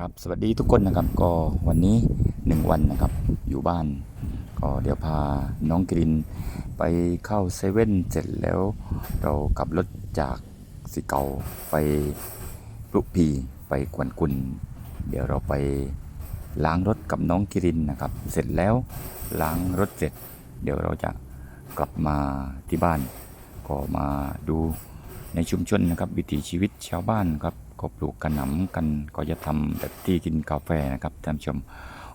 ครับสวัสดีทุกคนนะครับก็วันนี้หนึ่งวันนะครับอยู่บ้าน ก็เดี๋ยวพาน้องกรินไปเข้าเซเว่นเสร็จแล้ว เราขับรถจากสิเกาไปลุพีไปกวนกุล เดี๋ยวเราไปล้างรถกับน้องกิรินนะครับ เสร็จแล้วล้างรถเสร็จ เดี๋ยวเราจะกลับมาที่บ้าน ก็มาดูในชุมชนนะครับ วิถีชีวิตชาวบ้านครับ ก็ปลูกกระหน่ำกันก็จะทำแบบที่กินกาแฟนะครับท่านผู้ชม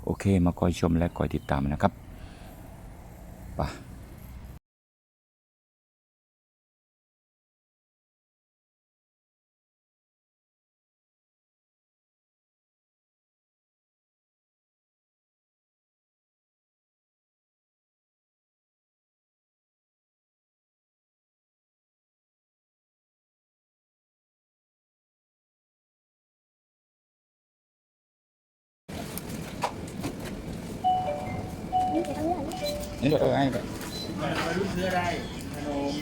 โอเค มาคอยชมและคอยติดตามนะครับไป นี่เออให้ไปมาดูเสื้อได้ขนม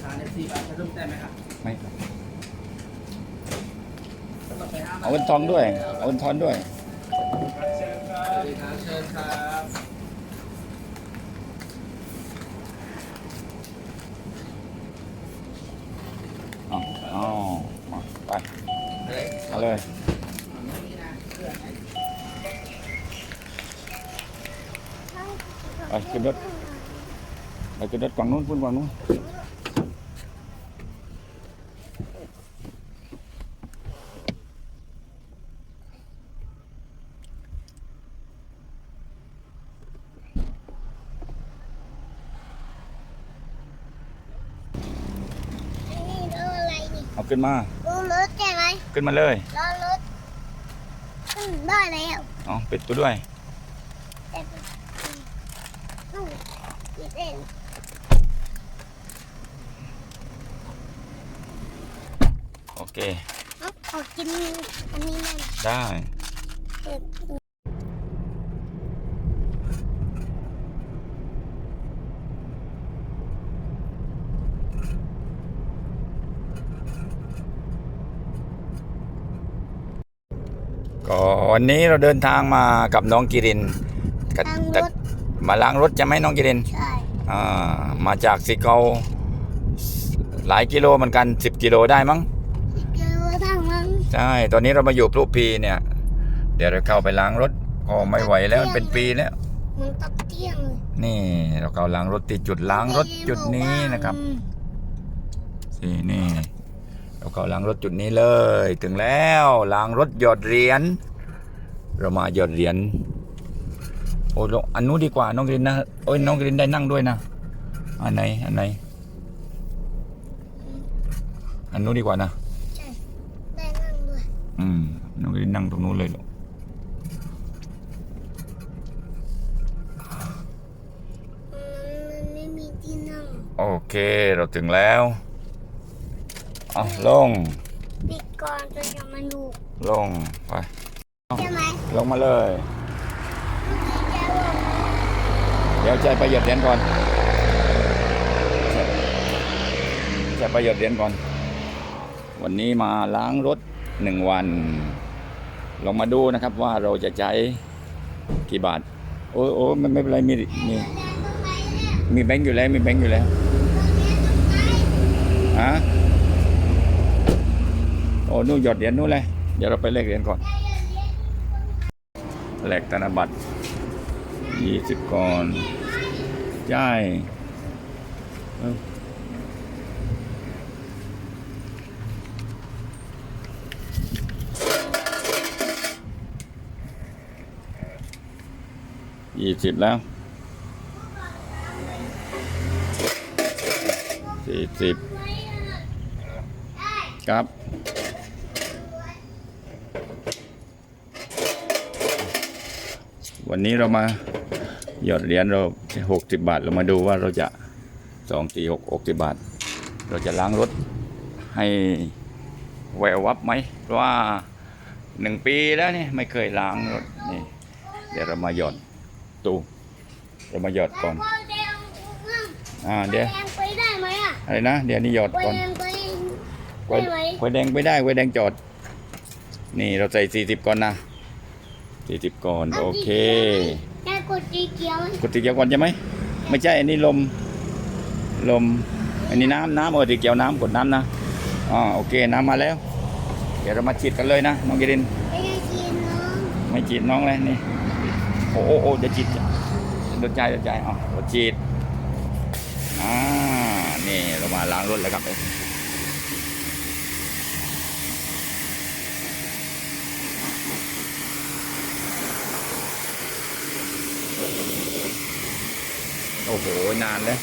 ทานในสี่บาทขนมได้ไหมครับไม่ครับเอาเงินทองด้วย เอาเงินทองด้วยเชิญครับ ขึ้นรถไปขึ้นรถฝั่งนู้นพุ่นฝั่งนู้นเอาขึ้นมาดูรถใช่ไหมขึ้นมาเลยรอรถขึ้นได้แล้วเอาปิดตัวด้วยแต่ตู้ปิดเอง โอเคอาขอกินอันนี้หน่อยได้เด็กก็วันนี้เราเดินทางมากับน้องกิรินกับ มาล้างรถจะไหมน้องกิรินใช่อ่ามาจากสิเกาหลายกิโลเหมือนกัน10กิโลได้มั้งเจอทางนั้นใช่ตอนนี้เรามาอยู่พลุพีเนี่ย เดี๋ยวเราเข้าไปล้างรถก็ไม่ไหวแล้วมันเป็นปีแล้วมันตับเที่ยงเลยนี่เราเข้าล้างรถที่จุดล้างรถจุดนี้นะครับนี่นี่ เราเข้าล้างรถจุดนี้เลย ถึงแล้วล้างรถหยอดเหรียญเรามาหยอดเหรียญ โอ้ลงอันนู้นดีกว่าน้องกรินนะโอ้ยน้องกรินได้นั่งด้วยนะอันไหนอันไหนอันนู้นดีกว่านะใช่ได้นั่งด้วยอืมน้องกรินนั่งตรงนู้นเลยลูกมันไม่มีที่นั่งโอเคเราถึงแล้วเอาลงปิดก่อนจนจะมาดูลงไปใช่ไหมลงมาเลย เมื่อกี้แกบอกเดี๋ยวใจประหยัดเหรียญก่อนใจประหยัดเหรียญก่อน วันนี้มาล้างรถหนึ่งวัน ลองมาดูนะครับว่าเราจะใช้กี่บาท โอ้โอ้ไม่ไม่เป็นไรมีมีมีแบงค์อยู่แล้วมีแบงค์อยู่แล้วฮะโอ้นู่นหยอดเหรียญนู่นเลยเดี๋ยวเราไปเลขเหรียญก่อนแลกธนบัตร ยี่สิบก่อนจ่ายยี่สิบแล้วสี่สิบครับวันนี้เรามา หยอดเหรียญเราหกสิบบาทเรามาดูว่าเราจะสองสี่หกหกสิบบาท เราจะล้างรถให้แวววับไหมเพราะว่าหนึ่งปีแล้วเนี่ยไม่เคยล้างรถนี่ เดี๋ยวเรามาหยอดตู้เรามาหยอดก่อนพ่อแดงอ่าเดี๋ยวแดงไปได้ไหมอะอะไรนะเดี๋ยวนี้หยอดไปก่อนแดงไปไฟไฟแดงไปได้ไฟแดงจอด นี่เราใส่สี่สิบก่อนนะสี่สิบก่อน โอเคแค่ กดสีเขียวกดตีเกียวก่อนใช่ไหมไม่ใช่อันนี้ลมลม อันนี้น้ำน้ำเออตีเกียวน้ำกดน้ำนะอ๋อโอเคน้ำมาแล้ว เดี๋ยวเรามาฉีดกันเลยนะน้องกิรินไม่ได้กินน้องไม่ฉีดน้องเลยนี่โอ้โอ้โอ้เดี๋ยวฉีดเดี๋ยวใจเดี๋ยวใจอ๋อเดี๋ยวฉีดอ่านี่เรามาล้างรถแล้วครับ โอ้โห นานแล้ว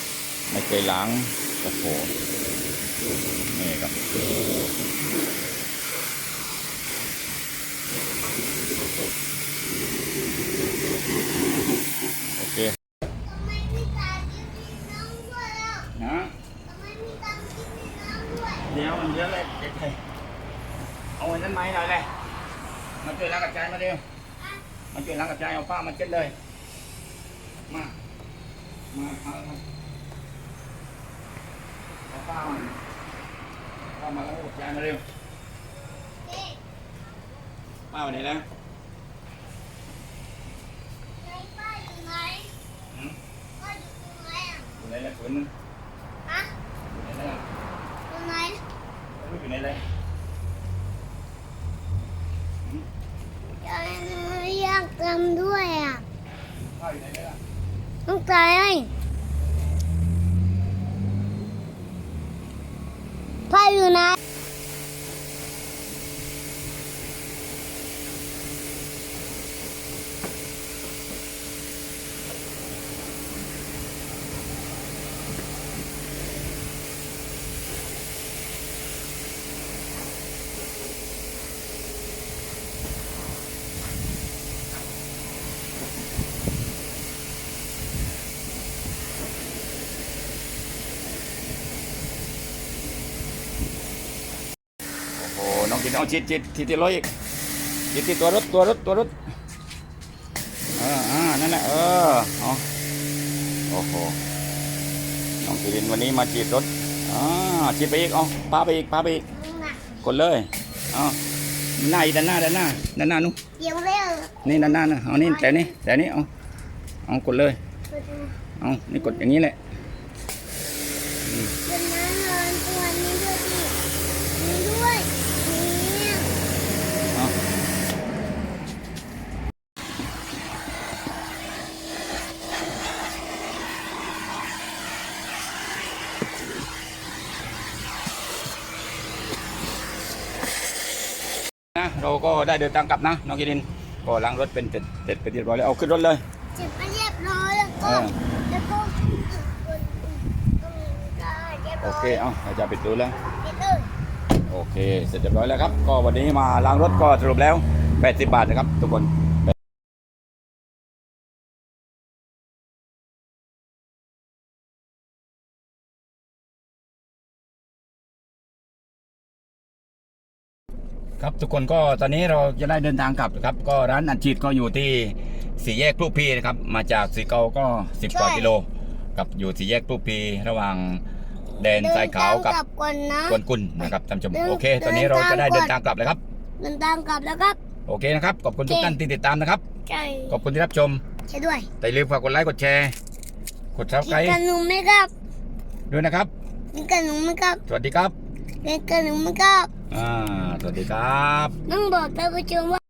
ไม่เคยล้าง โอ้โห นี่ครับ โอเคทำไมไม่ตากินน้องด้วยอะนะทำไมไม่ตามกินน้องด้วยเดี๋ยวมันเยอะเลยเด็กเลยเอาอันนั้นไหมาให้หน่อยเลยมาช่วยล้างกระจายมาเร็วมาช่วยล้างกระจายเอาผ้ามาเช็ดเลย มา มาเอาเอาเอาผ้ามาผ้ามาแล้วกระจายมาเร็วเด็กป้าไปไหนแล้วไหนป้าอยู่ไหนหืมป้าอยู่ตรงไหนอะอยู่ไหนแล้วฝืนฮะอยู่ไหนแล้วตรงไหนไม่อยู่ไหนเลยยังไม่อยากทำด้วยอะป้าอยู่ไหนแล้ว ต้องตายให้พ่ออยู่ไหน เอาชิดชิดชิดที่รถอีกชิดที่ตัวรถตัวรถตัวรถเอออ่านั่นแหละเออเอาโอ้โหน้องกิรินวันนี้มาฉีดรถอ่าฉีดไปอีกเอาปาไปอีกปาไปอีกน่ะกดเลยเอาหน้าอีกด้านหน้าด้านหน้าด้านหน้านู้นเดี๋ยวเร็วนี่ด้านหน้านะเอานี่แต่นี่แต่นี่เอาเอากดเลยเอานี่กดอย่างนี้แหละ เป็นน้ำนอนตัวนี้ด้วยดินี่ด้วยนี่ เอา นะ เราก็ได้เดินทางกลับนะน้องกิรินก็ล้างรถเป็นเสร็จเสร็จไปเรียบร้อยแล้วเอาขึ้นรถเลยเจ็บไปเรียบร้อยแล้วเอก็อแล้วก็เรียบโอร้อยเคเอาเราจะปิดดูแล้วปิดเลยโอเค เสร็จเรียบร้อยแล้วครับ ก็วันนี้มาล้างรถก็สรุปแล้ว 80 บาทนะครับทุกคน ครับทุกคนก็ตอนนี้เราจะได้เดินทางกลับนะครับ ก็ร้านอัดฉีดก็อยู่ที่สี่แยกลูกพีนะครับ มาจากสีเกาก็10กว่ากิโลกับอยู่สี่แยกลูกพีระหว่างแดนทรายขาวกับเดินทงกลับก่อนนะกวนกุลนะครับท่านผู้ชมเดินโอเค ตอนนี้เราจะได้เดินทางกลับเลยครับ เดินทางกลับแล้วครับโอเคนะครับขอบคุณทุกท่านที่ติดตามนะครับใช่ขอบคุณที่รับชมใช่ด้วยแต่อย่าลืมฝากกดไลค์กดแชร์กดซับกิไครนต์กันหนูไหมครับด้วยนะครับกินกันหนูไหมครับสวัสดีครับกินกันหนูไหมครับ อ่า สวัสดีครับ ต้องบอกท่านผู้ชมว่า